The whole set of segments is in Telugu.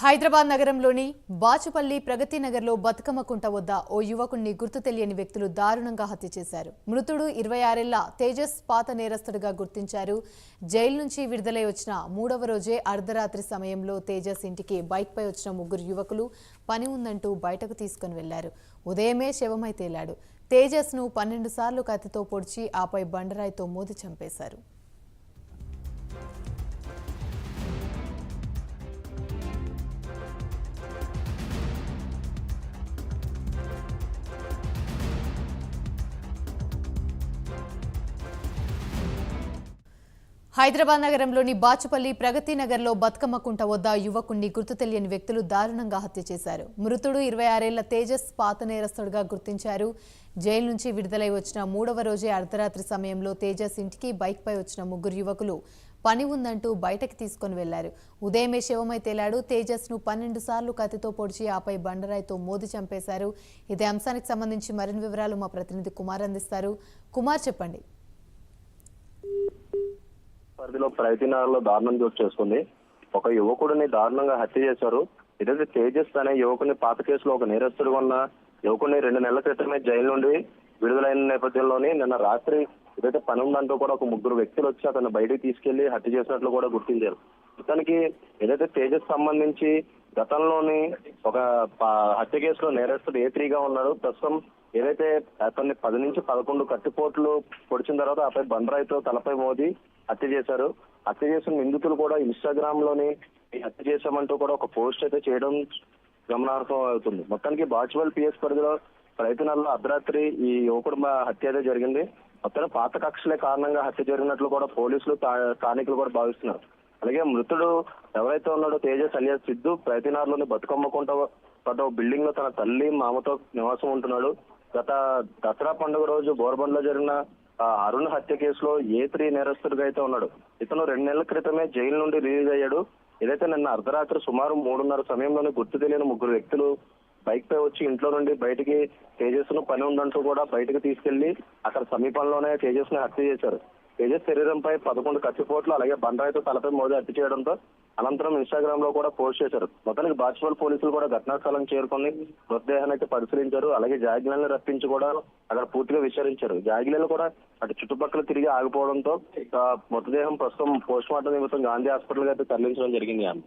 హైదరాబాద్ నగరంలోని బాచుపల్లి ప్రగతి నగర్లో బతుకమ్మ కుంట వద్ద ఓ యువకుణ్ణి గుర్తు తెలియని వ్యక్తులు దారుణంగా హత్య చేశారు. మృతుడు ఇరవై ఆరేళ్ళ తేజస్ పాత నేరస్తుడిగా గుర్తించారు. జైలు నుంచి విడుదలై వచ్చిన మూడవ రోజే అర్ధరాత్రి సమయంలో తేజస్ ఇంటికి బైక్పై వచ్చిన ముగ్గురు యువకులు పని ఉందంటూ బయటకు తీసుకుని వెళ్ళారు. ఉదయమే శవమై తేలాడు. తేజస్ను పన్నెండు సార్లు కత్తితో పొడిచి ఆపై బండరాయితో మోది చంపేశారు. హైదరాబాద్ నగరంలోని బాచుపల్లి ప్రగతి నగర్లో బతుకమ్మ కుంట వద్ద యువకుణ్ణి గుర్తు తెలియని వ్యక్తులు దారుణంగా హత్య చేశారు. మృతుడు ఇరవై ఆరేళ్ళ తేజస్ పాత నేరస్తుడిగా గుర్తించారు. జైలు నుంచి విడుదలై వచ్చిన మూడవ రోజే అర్ధరాత్రి సమయంలో తేజస్ ఇంటికి బైక్పై వచ్చిన ముగ్గురు యువకులు పని ఉందంటూ బయటకు తీసుకొని వెళ్ళారు. ఉదయమే శివమై తేలాడు. తేజస్ను పన్నెండు సార్లు కత్తితో పొడిచి ఆపై బండరాయితో మోది చంపేశారు. ఇదే అంశానికి సంబంధించి మరిన్ని వివరాలు మా ప్రతినిధి కుమార్ అందిస్తారు. కుమార్ చెప్పండి. పరిధిలో ప్రయత్నాల్లో దారుణం చోటు చేసుకుంది. ఒక యువకుడిని దారుణంగా హత్య చేశారు. ఇదైతే తేజస్ అనే యువకుని పాత కేసులో ఒక నేరస్తుడిగా ఉన్న యువకుని రెండు నెలల క్రితమే జైలు నుండి విడుదలైన నేపథ్యంలోని నిన్న రాత్రి ఇదైతే పని ఉందంటూ కూడా ఒక ముగ్గురు వ్యక్తులు వచ్చి అతను బయటికి తీసుకెళ్ళి హత్య చేసినట్లు కూడా గుర్తించారు. మొత్తానికి ఏదైతే తేజస్ సంబంధించి గతంలోని ఒక హత్య కేసులో నేరస్తుడు ఏ త్రీగా ఉన్నాడు ప్రస్తుతం ఏదైతే అతన్ని పది నుంచి పదకొండు కట్టుపోట్లు పొడిచిన తర్వాత ఆపై బండరాయితో తలపై మోది హత్య చేశారు. హత్య చేసిన నిందితులు కూడా ఇన్స్టాగ్రామ్లోని హత్య చేశామంటూ కూడా ఒక పోస్ట్ అయితే చేయడం గమనార్హం అవుతుంది. మొత్తానికి బాచువల్ పిఎస్ పరిధిలో ప్రయత్నాల్లో అర్ధరాత్రి ఈ యువకుడు మా హత్య అయితే జరిగింది. మొత్తం పాత కక్షలే కారణంగా హత్య జరిగినట్లు కూడా పోలీసులు స్థానికులు కూడా భావిస్తున్నారు. అలాగే మృతుడు ఎవరైతే ఉన్నాడో తేజస్ అలియాస్ సిద్ధు ప్రతినారులోని బతుకమ్మ కుంట వద్ద బిల్డింగ్లో తన తల్లి మామతో నివాసం ఉంటున్నాడు. గత దసరా పండుగ రోజు బోర్బండ్లో జరిగిన అరుణ్ హత్య కేసులో ఏ త్రీ నేరస్తుడిగా అయితే ఉన్నాడు. ఇతను రెండు నెలల క్రితమే జైలు నుండి రిలీజ్ అయ్యాడు. ఏదైతే నిన్న అర్ధరాత్రి సుమారు మూడున్నర సమయంలోనే గుర్తు తెలియని ముగ్గురు వ్యక్తులు బైక్ పై వచ్చి ఇంట్లో నుండి బయటికి తేజస్ను పని ఉందంటూ కూడా బయటకు తీసుకెళ్ళి అక్కడ సమీపంలోనే తేజస్ని హత్య చేశారు. తేజస్ శరీరంపై పదకొండు కత్తిపోట్లు అలాగే బండరాయితో తలపై మోదీ అట్టి చేయడంతో అనంతరం ఇన్స్టాగ్రామ్లో కూడా పోస్ట్ చేశారు. మొత్తానికి బాచుపల్ పోలీసులు కూడా ఘటనాస్థలం స్థలం చేరుకొని మృతదేహాన్ని అయితే పరిశీలించారు. అలాగే జాగిలను రప్పించి కూడా అక్కడ పూర్తిగా విచారించారు. జాగిలను కూడా అటు చుట్టుపక్కల తిరిగి ఆగిపోవడంతో మృతదేహం ప్రస్తుతం పోస్ట్ మార్టం నిమిత్తం గాంధీ హాస్పిటల్ అయితే తరలించడం జరిగింది ఆమె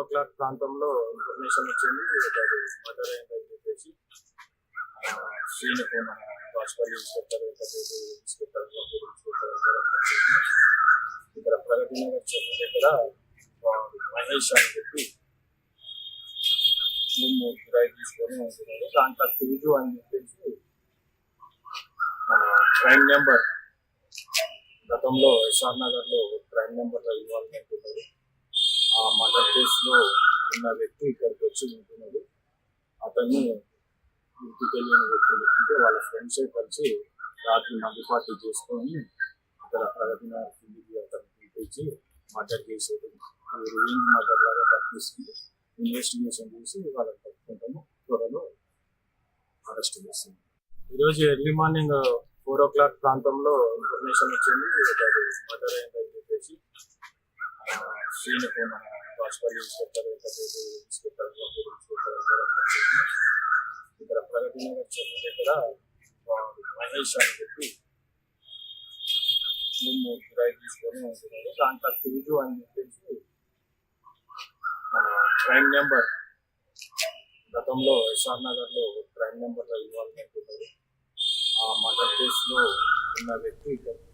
ఓ క్లాక్ ప్రాంతంలో ఇన్ఫర్మేషన్ వచ్చింది. అది మర్డర్ అయిందని చెప్పేసి ఆ, మన బాస్పల్లి ఇన్స్పెక్టర్ ఇన్స్పెక్టర్ ఇన్స్పెక్టర్ ఇక్కడ ప్రగతి నగర్ చెరువు దగ్గర మహేష్ అని చెప్పి రూమ్ కిరాయి తీసుకొని ఉంటున్నాడు. దాంట్లో తిరుగు అని చెప్పేసి మన క్రైమ్ నెంబర్ గతంలో ఎస్ఆర్ నగర్లో క్రైమ్ నెంబర్లో ఇన్వాల్వ్మెంట్ ఉన్నది ఆ మర్డర్ కేసులో ఉన్న వ్యక్తి ఇక్కడికి వచ్చి ఉంటున్నాడు. అతన్ని ఇంటికి తెలియని వ్యక్తులు అంటే వాళ్ళ ఫ్రెండ్సే కలిసి రాత్రి మందు పార్టీ చేసుకొని అక్కడ ప్రగతి నగర్ కిందికి అతను పిలిపించి మర్డర్ చేసేది రివెంజ్ మర్డర్ లాగా కనిపిస్తుంది ఇన్వెస్టిగేషన్ చేసి వాళ్ళని పట్టుకుంటాము. త్వరలో అరెస్ట్ చేస్తాము. ఈరోజు early morning four o'clock ప్రాంతంలో ఇన్ఫర్మేషన్ వచ్చింది మర్డర్ అయిందని చెప్పేసి శ్రీని మన Baspalli inspector Venkatesh inspector Ganguru inspector అందరం వచ్చింది. ఇక్కడ ప్రగతి నగర్ చెరువు దగ్గర వాడు మహేష్ అని చెప్పి రూమ్ కిరాయి తీసుకొని ఉంటున్నాడు దాంట్లో తిరుగు అని చెప్పేసి మన క్రైమ్ నెంబర్ గతంలో ఎస్ఆర్ నగర్లో క్రైమ్ నెంబర్లో ఇన్వాల్వ్మెంట్ ఉన్నది ఆ మర్డర్ కేసులో ఉన్న వ్యక్తి ఇక్కడికి